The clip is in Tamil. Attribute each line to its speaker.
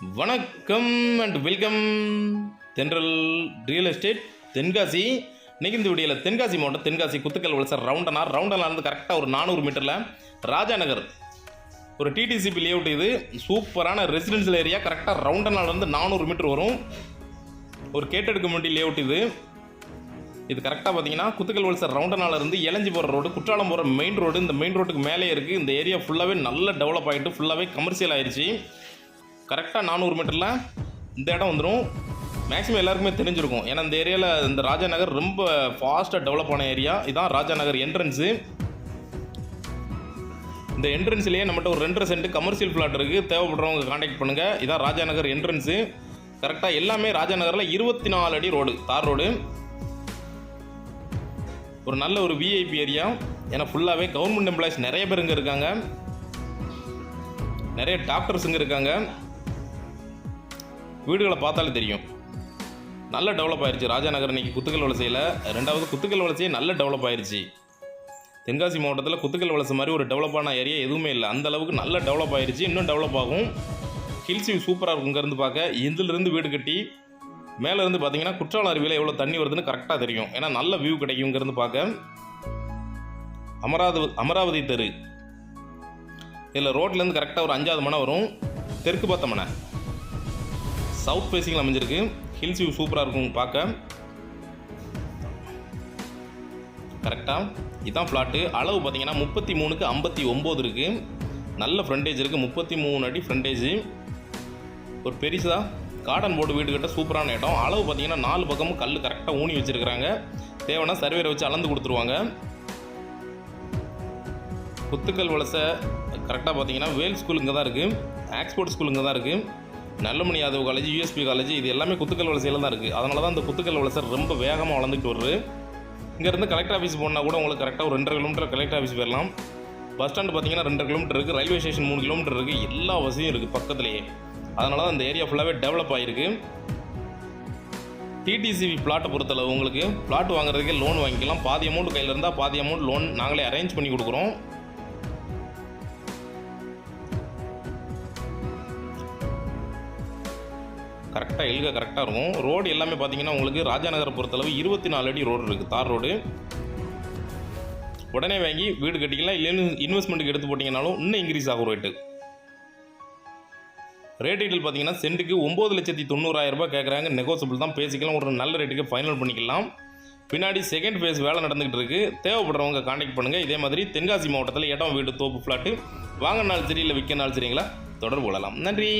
Speaker 1: வணக்கம் and welcome Thendral real estate Tenkasi. இன்னைக்கு இந்த வீடியோவில் தென்காசி மாவட்டம் தென்காசி குத்துக்கல் வளசர் ரவுண்டனா ரவுண்டனா இருந்து கரெக்டாக ஒரு நானூறு மீட்டரில் ராஜா நகர் ஒரு டிடிசிபி லேஅவுட் இது. சூப்பரான ரெசிடென்ஷியல் ஏரியா கரெக்டாக ரவுண்டனாலேருந்து நானூறு மீட்டர் வரும். ஒரு கேட்டட் கம்யூனிட்டி லேஅவுட் இது. இது கரெக்டாக பார்த்தீங்கன்னா குத்துக்கல் வல்சர் ரவுண்டனாலேருந்து இளஞ்சி போகிற ரோடு குற்றாலம் போகிற மெயின் ரோடு இந்த மெயின் ரோட்டுக்கு மேலே இருக்குது இந்த ஏரியா ஃபுல்லாகவே நல்ல டெவலப் ஆகிட்டு ஃபுல்லாகவே கமர்ஷியல் ஆயிடுச்சு கரெக்டாக நானூறு மீட்டரில் இந்த இடம் வந்துடும் மேக்ஸிமம் எல்லாருக்குமே தெரிஞ்சிருக்கும். ஏன்னா இந்த ஏரியாவில் இந்த ராஜா நகர் ரொம்ப ஃபாஸ்ட்டாக டெவலப் ஆன ஏரியா இதான் ராஜா நகர் என்ட்ரன்ஸு இந்த என்ட்ரன்ஸ்லேயே நம்மகிட்ட ஒரு ரெண்டரை சென்ட் கமர்ஷியல் ஃப்ளாட் இருக்குது தேவைப்படுறவங்க காண்டாக்ட் பண்ணுங்கள் இதான் ராஜா நகர் என்ட்ரன்ஸு கரெக்டாக எல்லாமே ராஜா நகரில் இருபத்தி நாலு அடி ரோடு தார் ரோடு ஒரு நல்ல ஒரு விஐபி ஏரியா ஏன்னா ஃபுல்லாகவே கவர்மெண்ட் எம்ப்ளாயிஸ் நிறைய பேர் இங்கே இருக்காங்க. நிறைய டாக்டர்ஸ் இங்கே இருக்காங்க. வீடுகளை பார்த்தாலே தெரியும். நல்ல டெவலப் ஆயிருச்சு. ராஜாநகர் இன்றைக்கி குத்துக்கல் வலசையில் ரெண்டாவது குத்துக்கல் வலசையே நல்ல டெவலப் ஆயிருச்சு. தென்காசி மாவட்டத்தில் குத்துக்கல் வலசை மாதிரி ஒரு டெவலப்பான ஏரியா எதுவுமே இல்லை. அந்த அளவுக்கு நல்ல டெவலப் ஆயிருச்சு. இன்னும் டெவலப் ஆகும். ஹில்ஸ் வியூ சூப்பராக இருக்கும். இங்கேருந்து பார்க்க. இதிலிருந்து வீடு கட்டி மேலேருந்து பார்த்தீங்கன்னா குற்றாலம் அருவியில் எவ்வளோ தண்ணி வருதுன்னு கரெக்டாக தெரியும். ஏன்னா நல்ல வியூ கிடைக்கும் இங்கேருந்து பார்க்க. அமராவதி அமராவதி தெரு. இதில் ரோட்லேருந்து கரெக்டாக ஒரு அஞ்சாவது மனை வரும். தெற்கு பார்த்த மனை சவுத் ஃபேஸிங்கில் அமைஞ்சிருக்கு. ஹில்ஸ் வியூ சூப்பராக இருக்கும் பார்க்க. கரெக்டாக இதுதான் ஃப்ளாட்டு அளவு பார்த்தீங்கன்னா முப்பத்தி மூணுக்கு ஐம்பத்தி ஒம்பது இருக்குது நல்ல ஃப்ரண்டேஜ் இருக்குது முப்பத்தி மூணு அடி ஃப்ரண்டேஜ் ஒரு பெருசாக கார்டன் போர்டு வீடு சூப்பரான இடம். அளவு பார்த்தீங்கன்னா நாலு பக்கமும் கல் கரெக்டாக ஊனி வச்சுருக்கிறாங்க. தேவைன்னா சர்வேரை வச்சு அளந்து கொடுத்துருவாங்க. குத்துக்கல் வலசை கரெக்டாக பார்த்தீங்கன்னா வேல் ஸ்கூல் இங்கே தான் இருக்குது ஆக்ஸ்போர்ட் ஸ்கூல் இங்கே தான் இருக்குது Nallamani Yadav college USP college இது எல்லாமே குத்துக்கல் வளர்ச்சியில் தான் இருக்குது அதனால தான் அந்த குத்துக்கல் வளர்ச்சி ரொம்ப வேகமாக வளர்ந்துட்டு வருது. இங்கேருந்து கலெக்டர் ஆஃபீஸ் போனால் கூட உங்களுக்கு கரெக்டாக ஒரு ரெண்டரை கிலோமீட்டர் கலெக்டர் ஆஃபீஸ் போயிடலாம் பஸ் ஸ்டாண்டு பார்த்தீங்கன்னா ரெண்டு கிலோமீட்டர் இருக்குது ரயில்வே ஸ்டேஷன் மூணு கிலோமீட்டர் இருக்குது எல்லா வசதியும் இருக்குது பக்கத்துலேயே. அதனால தான் அந்த ஏரியா ஃபுல்லாகவே டெவலப் ஆகிருக்கு டிடிசிபி பிளாட்டை பொறுத்தளவு உங்களுக்கு பிளாட் வாங்குறதுக்கே லோன் வாங்கிக்கலாம். பாதி அமௌண்ட் கையில் இருந்தால் பாதி அமௌண்ட் லோன் நாங்களே அரேஞ்ச் பண்ணி கொடுக்குறோம். கரெக்டாக எழுக கரெக்டாக இருக்கும். ரோடு எல்லாமே பார்த்தீங்கன்னா உங்களுக்கு ராஜாநகரை பொறுத்தளவு இருபத்தி நாலு அடி ரோடு இருக்குது தார் ரோடு. உடனே வாங்கி வீடு கட்டிக்கலாம். இல்லை இன்வெஸ்ட்மெண்ட்டுக்கு எடுத்து போட்டிங்கனாலும் இன்னும் இன்க்ரீஸ் ஆகும் ரேட்டு ரேட் டீட்டெயில் பார்த்தீங்கன்னா சென்ட்டுக்கு ஒம்பது லட்சத்தி தொண்ணூறாயிரரூபா கேட்குறாங்க நெகோசியபிள் தான். பேசிக்கலாம். ஒரு நல்ல ரேட்டுக்கு ஃபைனல் பண்ணிக்கலாம். பின்னாடி செகண்ட் ஃபேஸ் வேலை நடந்துகிட்டு இருக்குது தேவைப்படுறவங்க காண்டாக்ட் பண்ணுங்கள் இதே மாதிரி தென்காசி மாவட்டத்தில் இடம் வீடு தோப்பு ஃப்ளாட்டு வாங்கினாலும் சரி இல்லை விற்கனாலும் சரிங்களா? தொடர்பு கொள்ளலாம். நன்றி.